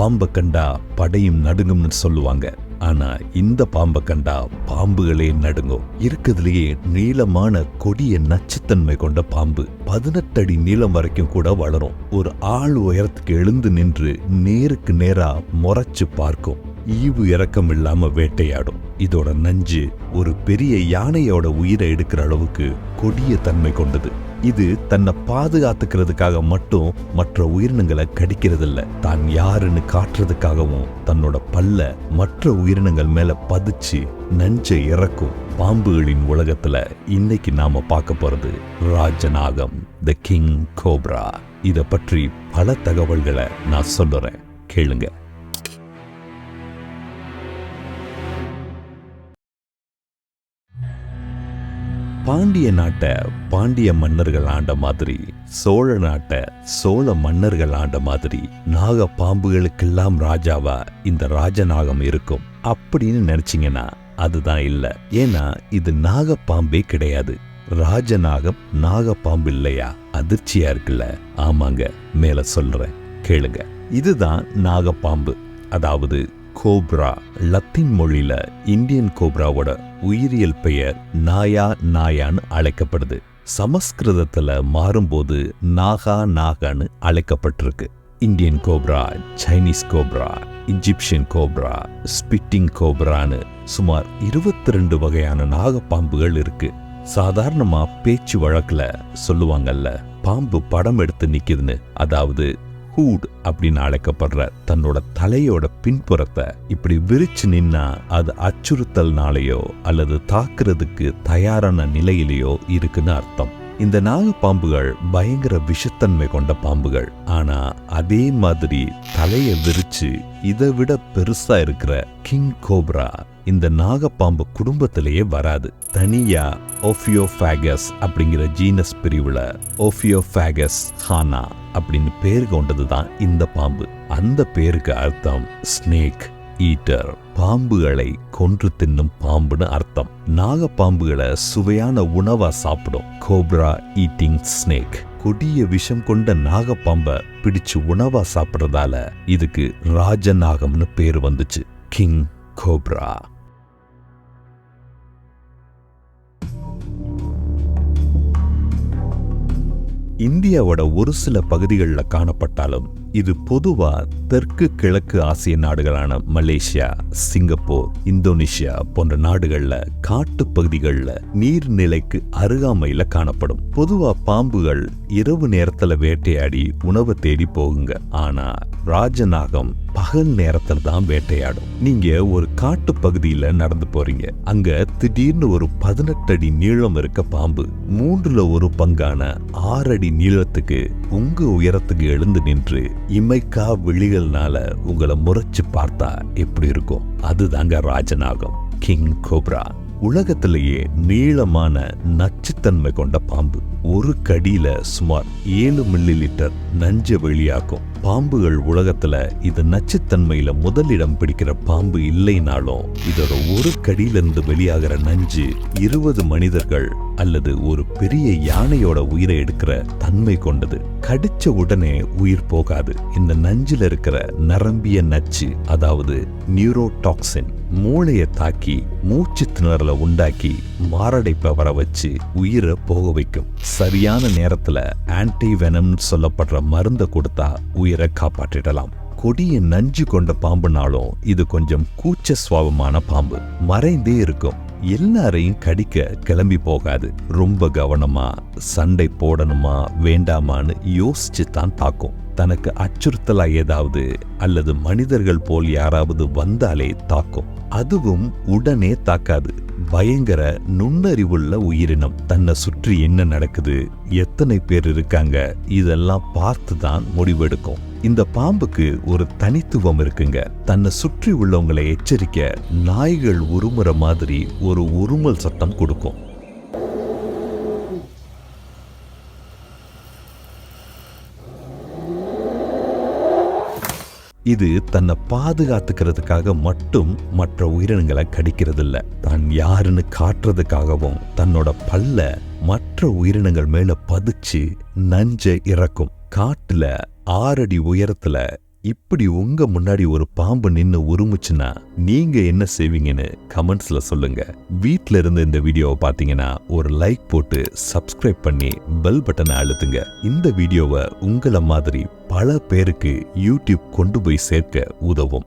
பாம்பை கண்டா படையும் நடுங்கும்னு சொல்லுவாங்க. ஆனா இந்த பாம்பை கண்டா பாம்புகளே நடுங்கும். இருக்கிறதுலயே நீளமான கொடிய நச்சுத்தன்மை கொண்ட பாம்பு பதினெட்டு அடி நீளம் வரைக்கும் கூட வளரும். ஒரு ஆள் உயரத்துக்கு எழுந்து நின்று நேருக்கு நேரா முறைச்சு பார்க்கும். ஈவு இறக்கம் இல்லாம வேட்டையாடும். இதோட நஞ்சு ஒரு பெரிய யானையோட உயிரை எடுக்கிற அளவுக்கு கொடிய தன்மை கொண்டது. இது தன்னை பாதுகாத்துக்கிறதுக்காக மட்டும் மற்ற உயிரினங்களை கடிக்கிறதில்ல. தான் யாருன்னு காட்டுறதுக்காகவும் தன்னோட பல்ல மற்ற உயிரினங்கள் மேல பதிச்சு நஞ்சை இறக்கும் பாம்புகளின் உலகத்துல இன்னைக்கு நாம பார்க்க போறது ராஜநாகம் த கிங் கோப்ரா இதை பற்றி பல தகவல்களை நான் சொல்லுறேன். கேளுங்க. பாண்டிய நாட்டை பாண்டிய மன்னர்கள் ஆண்ட மாதிரி சோழ நாட்டை சோழ மன்னர்கள் ஆண்ட மாதிரி நாக பாம்புகளுக்கெல்லாம் ராஜாவா இந்த ராஜநாகம் இருக்கும் அப்படின்னு நினைச்சிங்கன்னா அதுதான் இல்லை. ஏன்னா இது நாகப்பாம்பே கிடையாது. ராஜநாகம் நாகப்பாம்பு இல்லையா? அதிர்ச்சியா இருக்குல்ல. ஆமாங்க மேல சொல்றேன் கேளுங்க. இதுதான் நாகப்பாம்பு. அதாவது கோப்ரா லத்தீன் மொழியில இந்தியன் கோப்ராவோட உயிரியல் பெயர் நாயா நாயான்னு அழைக்கப்படுது. சமஸ்கிருதத்துல மாறும்போது நாகா நாகான்னு அழைக்கப்பட்டிருக்கு. Indian cobra Chinese cobra Egyptian cobra spitting கோப்ரான்னு சுமார் இருபத்தி ரெண்டு வகையான நாகப்பாம்புகள் இருக்கு. சாதாரணமா பேச்சு வழக்குல சொல்லுவாங்கல்ல பாம்பு படம் எடுத்து நிக்குதுன்னு அதாவது ஹூட் அப்படின்னு அழைக்கப்படுற தன்னோட தலையோட பின்புறத்தை இப்படி விரிச்சு நின்னா அது அச்சுறுத்தல்னாலேயோ அல்லது தாக்குறதுக்கு தயாரான நிலையிலேயோ இருக்குன்னு அர்த்தம். இந்த நாகப்பாம்புகள் பயங்கர விஷத்தன்மை கொண்ட பாம்புகள். ஆனா அதே மாதிரி தலைய விரிச்சு இதை விட பெருசா இருக்கிற கிங் கோப்ரா இந்த நாகப்பாம்பு குடும்பத்திலேயே வராது. தனியா ஓஃபியோஃபேகஸ் அப்படிங்கிற ஜீனஸ் பிரிவுல ஓஃபியோஃபேகஸ் ஹானா. அப்படின்னு பேர் கொண்டது தான் இந்த பாம்பு. அந்த பேருக்கு அர்த்தம் ஸ்னேக் ஈட்டர் பாம்புகளை கொன்று தின்னும் பாம்புன்னு அர்த்தம். நாகப்பாம்புகளை சுவையான உணவா சாப்பிடும் கோப்ரா ஈட்டிங் ஸ்னேக் கொடிய விஷம் கொண்ட நாகப்பாம்பை பிடிச்சு உணவா சாப்பிட்றதால இதுக்கு ராஜநாகம்னு பேர் வந்துச்சு. கிங் கோப்ரா இந்தியாவோட ஒரு சில பகுதிகளில் காணப்பட்டாலும் இது பொதுவா தெற்கு கிழக்கு ஆசிய நாடுகளான மலேசியா சிங்கப்பூர் இந்தோனேஷியா போன்ற நாடுகள்ல காட்டு பகுதிகளில் நீர்நிலைக்கு அருகாமையில காணப்படும். பொதுவா பாம்புகள் இரவு நேரத்துல வேட்டையாடி உணவை தேடி போகுங்க. ஆனா ராஜநாகம் பகல் நேரத்துல தான் வேட்டையாடும். நீங்க ஒரு காட்டு பகுதியில நடந்து போறீங்க. அங்க திடீர்னு ஒரு பதினெட்டு அடி நீளம் இருக்க பாம்பு மூன்றுல ஒரு பங்கான ஆறு அடி நீளத்துக்கு உங்க உயரத்துக்கு எழுந்து நின்று இமைக்கா விழிகள்னால உங்களை முறைச்சு பார்த்தா எப்படி இருக்கும்? அதுதாங்க ராஜநாகம் கிங் கோப்ரா உலகத்திலேயே நீளமான நச்சுத்தன்மை கொண்ட பாம்பு. ஒரு கடியில சுமார் ஏழு மில்லி லிட்டர் நஞ்ச வெளியாக்கும். பாம்புகள் உலகத்துல இது நச்சுத்தன்மையில முதலிடம் பிடிக்கிற பாம்பு இல்லைனாலும் இதோட ஒரு கடியிலிருந்து வெளியாகிற நஞ்சு இருபது மனிதர்கள் அல்லது ஒரு பெரிய யானையோட உயிரை எடுக்கிற தன்மை கொண்டது. கடிச்ச உடனே உயிர் போகாது. இந்த நஞ்சில் இருக்கிற நரம்பிய நச்சு அதாவது நியூரோடாக்சின் மூளையை தாக்கி மூச்சு திணறல உண்டாக்கி மாரடைப்பை வர வச்சு உயிரை போக வைக்கும். சரியான நேரத்துல ஆன்டி வெனம்னு சொல்லப்படுற மருந்தை கொடுத்தா உயிரை காப்பாற்றிடலாம். கொடிய நஞ்சு கொண்ட பாம்புனாலும் இது கொஞ்சம் கூச்ச சுவாபமான பாம்பு. மறைந்தே இருக்கும். எல்லாரையும் கடிக்க கிளம்பி போகாது. ரொம்ப கவனமா சண்டை போடணுமா வேண்டாமான்னு யோசிச்சு தான் தாக்கும் தனக்கு அச்சுறுத்தலா ஏதாவது அல்லது மனிதர்கள் போல் யாராவது வந்தாலே தாக்கும். அதுவும் உடனே தாக்காது. பயங்கர நுண்ணறிவுள்ள உயிரினம். தன்னை சுற்றி என்ன நடக்குது? எத்தனை பேர் இருக்காங்க? இதெல்லாம் பார்த்து தான் முடிவெடுக்கும். இந்த பாம்புக்கு ஒரு தனித்துவம் இருக்குங்க. தன்னை சுற்றி உள்ளவங்களை எச்சரிக்க நாய்கள் உருமுற மாதிரி ஒரு உருமல் சத்தம் கொடுக்கும். இது தன்னை பாதுகாத்துக்கிறதுக்காக மட்டும் மற்ற உயிரினங்களை கடிக்கிறதில்ல. தான் யாருன்னு காட்டுறதுக்காகவும் தன்னோட பல்ல மற்ற உயிரினங்கள் மேல பதிச்சு நஞ்சை இறக்கும். காட்டுல ஆறடி உயரத்துல இப்படி உங்க முன்னாடி ஒரு பாம்பு நின்னு உருமுச்சுன்னா நீங்க என்ன செய்வீங்கன்னு கமெண்ட்ஸ்ல சொல்லுங்க. வீட்ல இருந்து இந்த வீடியோவை பார்த்தீங்கன்னா ஒரு லைக் போட்டு சப்ஸ்கிரைப் பண்ணி பெல் பட்டனை அழுத்துங்க. இந்த வீடியோவை உங்கள மாதிரி பல பேருக்கு யூடியூப் கொண்டு போய் சேர்க்க உதவும்.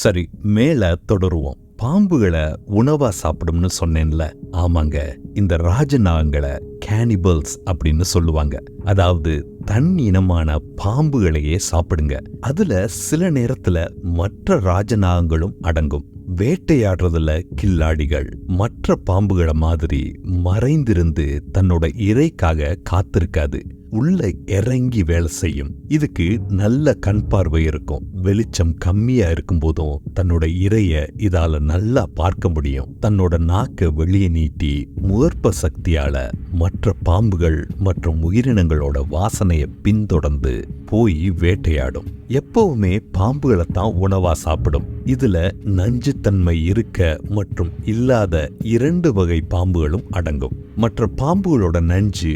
சரி மேல தொடருவோம். பாம்புகளை உணவா சாப்பிடும்னு சொன்னேன்ல. ஆமாங்க இந்த ராஜநாகங்களை கேனிபல்ஸ் அப்படின்னு சொல்லுவாங்க. அதாவது தன் இனமான பாம்புகளையே சாப்பிடுங்க. அதுல சில நேரத்துல மற்ற ராஜநாகங்களும் அடங்கும். வேட்டையாடுறதுல கில்லாடிகள் மற்ற பாம்புகளை மாதிரி மறைந்திருந்து தன்னோட இறைக்காக காத்திருக்காது. உள்ள இறங்கி வேலை செய்யும். இதுக்கு நல்ல கண் பார்வை இருக்கும். வெளிச்சம் கம்மியா இருக்கும் போதும் தன்னோட இறைய இதால நல்லா பார்க்க முடியும். தன்னோட நாக்க வெளியே நீட்டி முகர்ப்ப சக்தியால மற்ற பாம்புகள் மற்றும் உயிரினங்களோட வாசனையை பின்தொடர்ந்து போய் வேட்டையாடும். எப்பவுமே பாம்புகளை தான் உணவா சாப்பிடும். இதுல நஞ்சுத்தன்மை இருக்க மற்றும் இல்லாத இரண்டு வகை பாம்புகளும் அடங்கும். மற்ற பாம்புகளோட நஞ்சு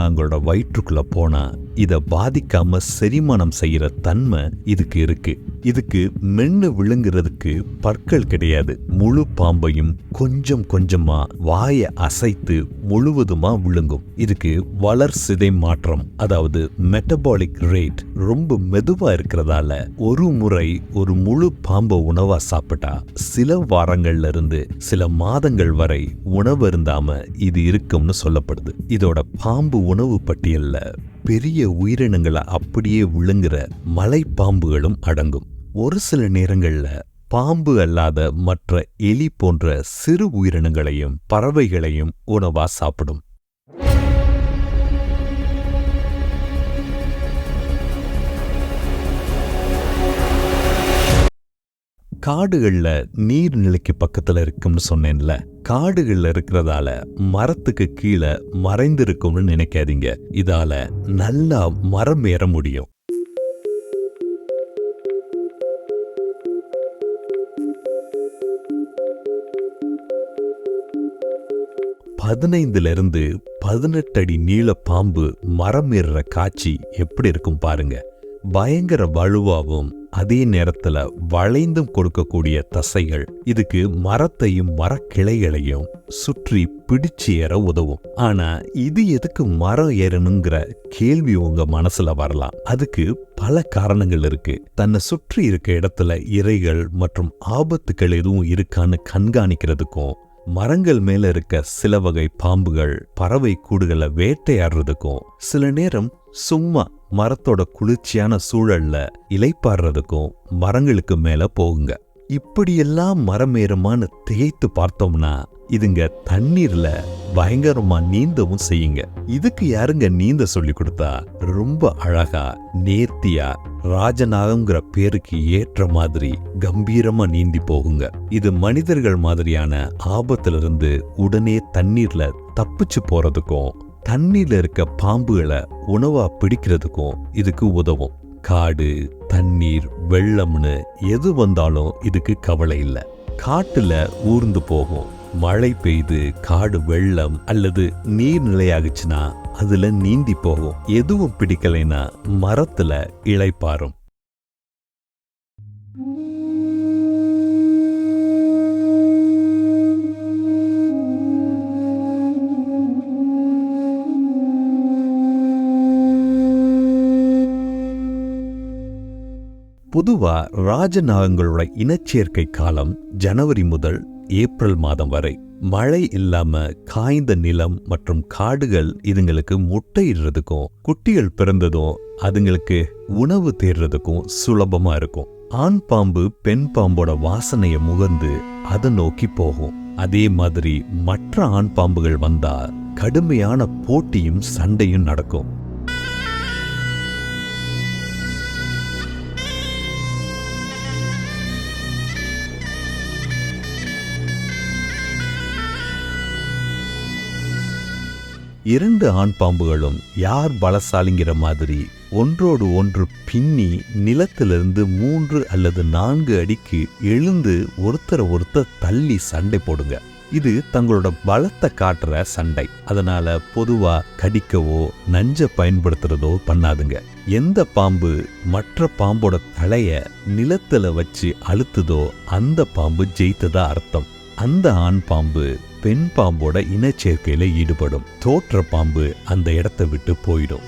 அவங்களோட வயிற்றுக்குள்ள போனா இதை பாதிக்காம செரிமானம் செய்யற தன்மை இதுக்கு இருக்கு. இதுக்கு மென்னு விழுங்குறதுக்கு பற்கள் கிடையாது. முழு பாம்பையும் கொஞ்சம் கொஞ்சமா வாய அசைத்து முழுவதுமா விழுங்கும். இதுக்கு வளர் சிதை மாற்றம் அதாவது மெட்டபாலிக் ரேட் ரொம்ப மெதுவா இருக்கிறதால ஒரு முறை ஒரு முழு பாம்பை உணவா சாப்பிட்டா சில வாரங்கள்ல இருந்து சில மாதங்கள் வரை உணவு இருந்தாம இது இருக்கும்னு சொல்லப்படுது. இதோட பாம்பு உணவு பட்டியல்ல பெரிய உயிரினங்களை அப்படியே விழுங்குற மலை பாம்புகளும் அடங்கும். ஒரு சில நேரங்கள்ல பாம்பு அல்லாத மற்ற எலி போன்ற சிறு உயிரினங்களையும் பறவைகளையும் உணவா சாப்பிடும். காடுகளில் நீர்நிலைக்கு பக்கத்தில் இருக்கும்னு சொன்னேன்ல. காடுகளில் இருக்கிறதால மரத்துக்கு கீழே மறைந்திருக்கும்னு நினைக்காதீங்க. இதால நல்லா மரம் ஏற முடியும். பதினைந்துலேருந்து பதினெட்டு அடி நீள பாம்பு மரம் ஏறுற காட்சி எப்படி இருக்கும் பாருங்க. பயங்கர வலுவாகவும் அதே நேரத்துல வளைந்தும் கொடுக்கக்கூடிய தசைகள் இதுக்கு மரத்தையும் மரக்கிளைகளையும் சுற்றி பிடிச்சு ஏற உதவும். ஆனா இது எதுக்கு மரம் ஏறணுங்கிற கேள்வி உங்க மனசுல வரலாம். அதுக்கு பல காரணங்கள் இருக்கு. தன்னை சுற்றி இருக்க இடத்துல இறைகள் மற்றும் ஆபத்துக்கள் எதுவும் இருக்கான்னு கண்காணிக்கிறதுக்கும் மரங்கள் மேல இருக்க சில வகை பாம்புகள் பறவை கூடுகளை வேட்டையாடுறதுக்கும் சில நேரம் சும்மா மரத்தோட குளிர்ச்சியான சூழல்ல இலைப்பாடுறதுக்கும் மரங்களுக்கு மேல போகுங்க. இப்படியெல்லாம் மரம் ஏறுமான்னு பார்த்தோம்னா இதுங்க தண்ணீர்ல பயங்கரமா நீந்தவும் செய்யுங்க. இதுக்கு யாருங்க நீந்த சொல்லி கொடுத்தா? ரொம்ப அழகா நேர்த்தியா ராஜநாகங்கிற பேருக்கு ஏற்ற மாதிரி கம்பீரமா நீந்தி போகுங்க. இது மனிதர்கள் மாதிரியான ஆபத்திலிருந்து உடனே தண்ணீர்ல தப்பிச்சு போறதுக்கும் தண்ணியில் இருக்க பாம்புகளை உணவாக பிடிக்கிறதுக்கும் இதுக்கு உதவும். காடு தண்ணீர் வெள்ளம்னு எது வந்தாலும் இதுக்கு கவலை இல்லை. காட்டில் ஊர்ந்து போகும். மழை பெய்து காடு வெள்ளம் அல்லது நீர்நிலையாகுச்சுன்னா அதுல நீந்தி போகும். எதுவும் பிடிக்கலைன்னா மரத்துல இளைப்பாரும் பொதுவா ராஜநாகங்களோட இனச்சேர்க்கை காலம் ஜனவரி முதல் ஏப்ரல் மாதம் வரை. மழை இல்லாம காய்ந்த நிலம் மற்றும் காடுகள் இதுங்களுக்கு முட்டையிடுறதுக்கும் குட்டிகள் பிறந்ததும் அதுங்களுக்கு உணவு தேடுறதுக்கும் சுலபமா இருக்கும். ஆண் பாம்பு பெண் பாம்போட வாசனையை முகந்து அதை நோக்கி போகும். அதே மாதிரி மற்ற ஆண் பாம்புகள் வந்தா கடுமையான போட்டியும் சண்டையும் நடக்கும். இரண்டு ஆண் பாம்புகளும் யார் பலசாலிங்கிற மாதிரி ஒன்றோடு ஒன்று பின்னி நிலத்திலிருந்து மூன்று அல்லது நான்கு அடிக்கு எழுந்து ஒருத்தரை ஒருத்தர் தள்ளி சண்டை போடுங்க. இது தங்களோட பலத்தை காட்டுற சண்டை. அதனால பொதுவா கடிக்கவோ நஞ்ச பயன்படுத்துறதோ பண்ணாதுங்க. எந்த பாம்பு மற்ற பாம்போட தலைய நிலத்துல வச்சு அழுத்துதோ அந்த பாம்பு ஜெயித்ததா அர்த்தம். அந்த ஆண் பாம்பு பெண் பாம்போட இனச்சேர்க்கையில் ஈடுபடும். தோற்ற பாம்பு அந்த இடத்தை விட்டு போயிடும்.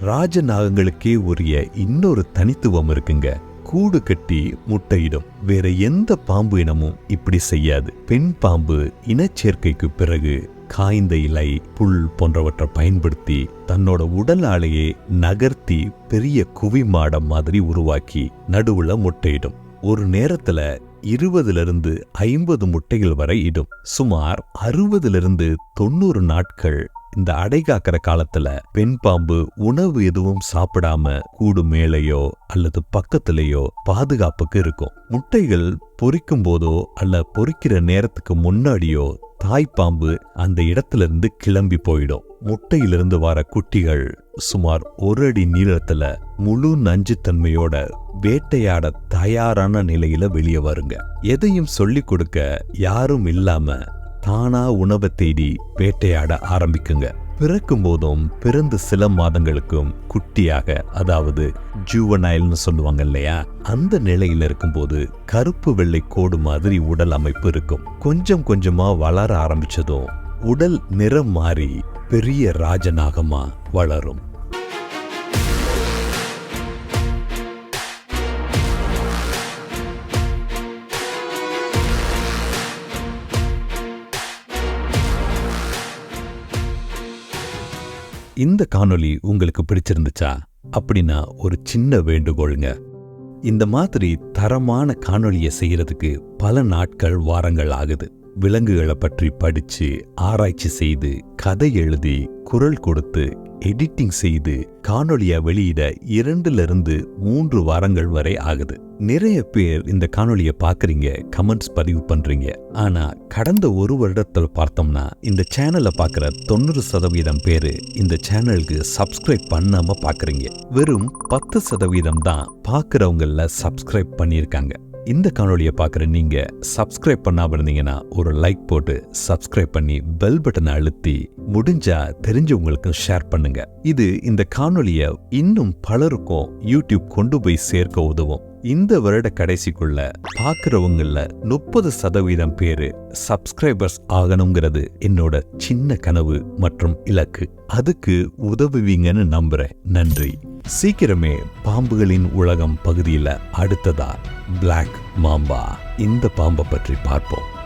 ராஜநாகங்களுக்கே உரிய இன்னொரு தனித்துவம் இருக்குங்க. கூடு கட்டி முட்டையிடும். வேற எந்த பாம்பு இனமும் இப்படி செய்யாது. பெண் பாம்பு இனச்சேர்க்கைக்கு பிறகு காய்ந்த இலை புல் போன்றவற்றை பயன்படுத்தி தன்னோட உடல் ஆலையை நகர்த்தி பெரிய குவிமாடம் மாதிரி உருவாக்கி நடுவுல முட்டையிடும். ஒரு நேரத்துல இருபதுல இருந்து ஐம்பது முட்டைகள் வரை இடும். சுமார் அறுபதிலிருந்து தொண்ணூறு நாட்கள் இந்த அடை காக்கிற காலத்துல பெண் பாம்பு உணவு எதுவும் சாப்பிடாம கூடு மேலேயோ அல்லது பக்கத்திலேயோ பாதுகாப்புக்கு இருக்கும். முட்டைகள் பொறிக்கும் போதோ அல்ல பொறிக்கிற நேரத்துக்கு முன்னாடியோ தாய்ப்பாம்பு அந்த இடத்துல இருந்து கிளம்பி போயிடும். முட்டையிலிருந்து வர குட்டிகள் சுமார் ஒரு அடி நீளத்துல முழு நஞ்சுத்தன்மையோட வேட்டையாட தயாரான நிலையில வெளியே வருங்க. எதையும் சொல்லிக் கொடுக்க யாரும் இல்லாம தானா உணவை தேடி வேட்டையாட ஆரம்பிக்குங்க. பிறக்கும் போதும் பிறந்து சில மாதங்களுக்கும் குட்டியாக அதாவது ஜூவனைல்னு சொல்லுவாங்க இல்லையா? அந்த நிலையில இருக்கும்போது கருப்பு வெள்ளை கோடு மாதிரி உடல் அமைப்பு இருக்கும். கொஞ்சம் கொஞ்சமா வளர ஆரம்பிச்சதும் உடல் நிறம் மாறி பெரிய ராஜநாகமா வளரும். இந்த காணொலி உங்களுக்கு பிடிச்சிருந்துச்சா? அப்படின்னா ஒரு சின்ன வேண்டுகோளுங்க. இந்த மாதிரி தரமான காணொலியை செய்யறதுக்கு பல நாட்கள் வாரங்கள் ஆகுது. விலங்குகளை பற்றி படிச்சு ஆராய்ச்சி செய்து கதை எழுதி குரல் கொடுத்து எடிட்டிங் செய்து காணொளியை வெளியிட இரண்டுல இருந்து மூன்று வாரங்கள் வரை ஆகுது. நிறைய பேர் இந்த காணொளியை பார்க்குறீங்க கமெண்ட்ஸ் பதிவு பண்றீங்க. ஆனா கடந்த ஒரு வருடத்தில் பார்த்தோம்னா இந்த சேனலை பார்க்குற தொண்ணூறு சதவீதம் பேரு இந்த சேனலுக்கு சப்ஸ்கிரைப் பண்ணாம பார்க்குறீங்க. வெறும் பத்து சதவீதம் தான் பார்க்குறவங்களில் சப்ஸ்கிரைப் பண்ணியிருக்காங்க. இந்த காணொளியை பார்க்குற நீங்க சப்ஸ்கிரைப் பண்ணாம இருந்தீங்கன்னா ஒரு லைக் போட்டு சப்ஸ்கிரைப் பண்ணி பெல் பட்டனை அழுத்தி முடிஞ்சா தெரிஞ்சவங்களுக்கும் ஷேர் பண்ணுங்க. இது இந்த காணொளியை இன்னும் பலருக்கும் யூடியூப் கொண்டு போய் சேர்க்க உதவும். இந்த வருட கடைசிக்குள்ள பார்க்குறவங்கள முப்பது சதவீதம் பேரு சப்ஸ்கிரைபர்ஸ் ஆகணுங்கிறது என்னோட சின்ன கனவு மற்றும் இலக்கு. அதுக்கு உதவுவீங்கன்னு நம்புறேன். நன்றி. சீக்கிரமே பாம்புகளின் உலகம் பகுதியில் அடுத்ததா பிளாக் மாம்பா இந்த பாம்பை பற்றி பார்ப்போம்.